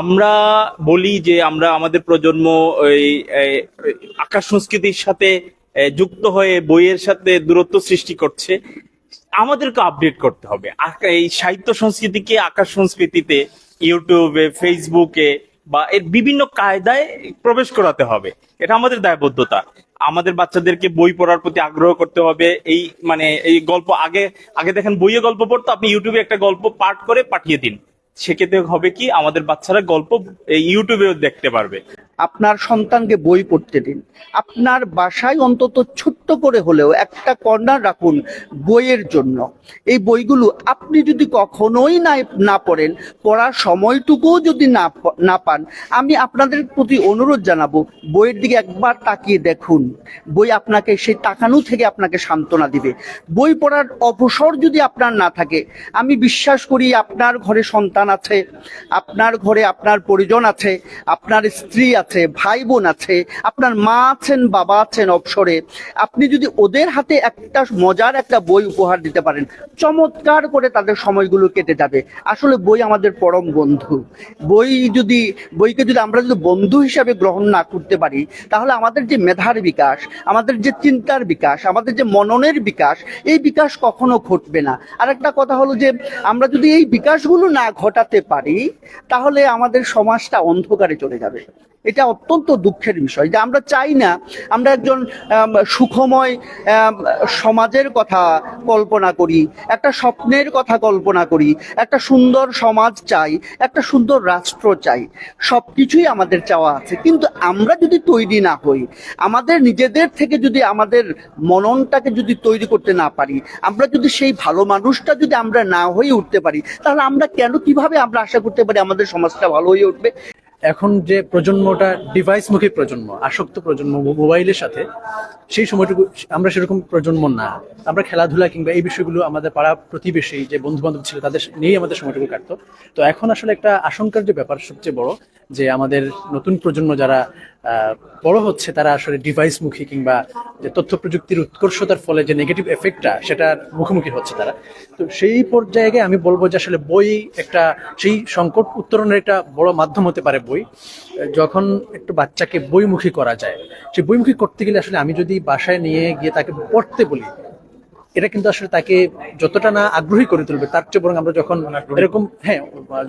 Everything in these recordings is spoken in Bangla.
আমরা বলি যে আমরা আমাদের প্রজন্ম ওই আকাশ সংস্কৃতির সাথে যুক্ত হয়ে বইয়ের সাথে দূরত্ব সৃষ্টি করছে, আমাদেরকে আপডেট করতে হবে। এই সাহিত্য সংস্কৃতিকে আকাশ সংস্কৃতিতে ইউটিউবে ফেসবুকে বা এর বিভিন্ন কায়দায় প্রবেশ করাতে হবে। এটা আমাদের দায়বদ্ধতা। আমাদের বাচ্চাদেরকে বই পড়ার প্রতি আগ্রহ করতে হবে। এই মানে এই গল্প আগে আগে দেখেন বইয়ে গল্প পড়তো, আপনি ইউটিউবে একটা গল্প পাঠ করে পাঠিয়ে দিন। সেক্ষেত্রে হবে কি? আমাদের বাচ্চারা গল্প ইউটিউবেও দেখতে পারবে। আপনার সন্তানকে বই পড়তে দিন। আপনার বাসায় অন্তত ছোট্ট করে হলেও একটা কর্নার রাখুন বইয়ের জন্য। এই বইগুলো আপনি যদি কখনোই না না পড়েন, পড়ার সময়টুকুও যদি না না পান, আমি আপনাদের প্রতি অনুরোধ জানাব, বইয়ের দিকে একবার তাকিয়ে দেখুন। বই আপনাকে, সেই তাকানো থেকে আপনাকে সান্ত্বনা দিবে। বই পড়ার অবসর যদি আপনার না থাকে, আমি বিশ্বাস করি আপনার ঘরে সন্তান আছে, আপনার ঘরে আপনার পরিজন আছে, আপনার স্ত্রী আছে ভাই বোন আছে, আপনার মা আছেন, বাবা আছেন অবসরে, আপনি যদি ওদের হাতে একটা মজার একটা বই উপহার দিতে পারেন, চমৎকার করে তাদের সময়গুলো কেটে যাবে। আসলে বই আমাদের পরম বন্ধু। বই যদি, বইকে যদি আমরা যদি বন্ধু হিসাবে গ্রহণ না করতে পারি, তাহলে আমাদের যে মেধার বিকাশ, আমাদের যে চিন্তার বিকাশ, আমাদের যে মননের বিকাশ, এই বিকাশ কখনো ঘটবে না। আর একটা কথা হলো যে, আমরা যদি এই বিকাশগুলো না ঘটাতে পারি, তাহলে আমাদের সমাজটা অন্ধকারে চলে যাবে। এটা অত্যন্ত দুঃখের বিষয় যে আমরা চাই না আমরা একজন সুখময় সমাজের কথা কল্পনা করি, একটা স্বপ্নের কথা কল্পনা করি, একটা সুন্দর সমাজ চাই, একটা সুন্দর রাষ্ট্র চাই সব কিছুই আমাদের চাওয়া আছে। কিন্তু আমরা যদি তৈরি না হই, আমাদের নিজেদের থেকে যদি আমাদের মননটাকে যদি তৈরি করতে না পারি, আমরা যদি সেই ভালো মানুষটা যদি আমরা না হয়ে উঠতে পারি, তাহলে আমরা কেন, কীভাবে আমরা আশা করতে পারি আমাদের সমাজটা ভালো হয়ে উঠবে? এখন যে প্রজন্মটা ডিভাইসমুখী প্রজন্ম, আসক্ত প্রজন্ম মোবাইলের সাথে, সেই সময়টুকু আমরা সেরকম প্রজন্ম না। আমরা খেলাধুলা কিংবা এই বিষয়গুলো আমাদের পাড়া প্রতিবেশী যে বন্ধু বান্ধব ছিল তাদের নিয়েই আমাদের সময়টুকু কাটতো। তো এখন আসলে একটা আশঙ্কার যে ব্যাপার সবচেয়ে বড় যে আমাদের নতুন প্রজন্ম যারা বড় হচ্ছে, তারা আসলে ডিভাইসমুখী কিংবা যে তথ্য প্রযুক্তির উৎকর্ষতার ফলে যে নেগেটিভ এফেক্টটা সেটার মুখোমুখি হচ্ছে তারা। তো সেই পর্যায়ে আমি বলব যে আসলে বই একটা, সেই সংকট উত্তরণের একটা বড় মাধ্যম হতে পারে বই। যখন একটু বাচ্চাকে বইমুখী করা যায়, সেই বইমুখী করতে গেলে আসলে আমি যদি বাসায় নিয়ে গিয়ে তাকে পড়তে বলি এটা কিন্তু আসলে তাকে যতটা না আগ্রহী করে তুলবে তার চেয়ে বরং আমরা যখন এরকম হ্যাঁ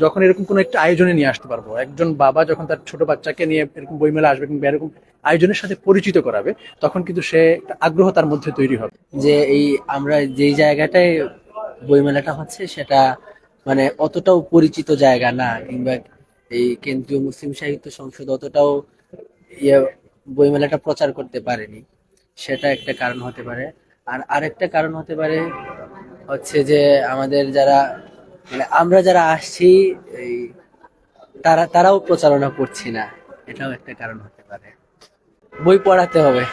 যখন এরকম কোনো একটা আয়োজনে নিয়ে আসতে পারব একজন বাবা যখন তার ছোট বাচ্চাকে নিয়ে এরকম বইমেলা আসবে কিংবা এরকম আয়োজনের সাথে পরিচিত করাবে তখন কিন্তু সে একটা আগ্রহ তার মধ্যে তৈরি হবে। যে এই আমরা যেই জায়গাটায় বইমেলাটা হচ্ছে সেটা মানে অতটাও পরিচিত জায়গা না কিংবা এই কেন্দ্রীয় মুসলিম সাহিত্য সংসদ অতটাও ইয়ে বইমেলাটা প্রচার করতে পারেনি সেটা একটা কারণ হতে পারে। আর আরেকটা কারণ হতে পারে হচ্ছে যে আমাদের যারা মানে আমরা যারা আসছি, এই তারা, তারাও প্রচারণা করছি না। এটাও একটা কারণ হতে পারে। বই পড়াতে হবে।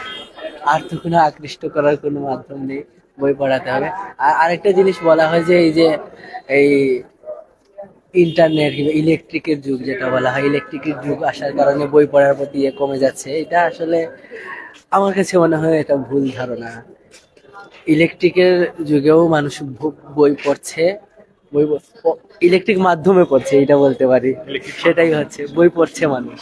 আর তো কোনো আকৃষ্ট করার কোনো মাধ্যম নেই। বই পড়াতে হবে। আর আরেকটা জিনিস বলা হয় যে, এই যে, এই ইন্টারনেট কিংবা ইলেকট্রিকের যুগ যেটা বলা হয়, ইলেকট্রিকের যুগ আসার কারণে বই পড়ার প্রতি ইয়ে কমে যাচ্ছে। এটা আসলে আমার কাছে মনে হয় এটা ভুল ধারণা। ইলেকট্রিকের যুগেও মানুষ বই পড়ছে বই ইলেকট্রিক মাধ্যমে পড়ছে এটা বলতে পারি। সেটাই হচ্ছে বই পড়ছে মানুষ।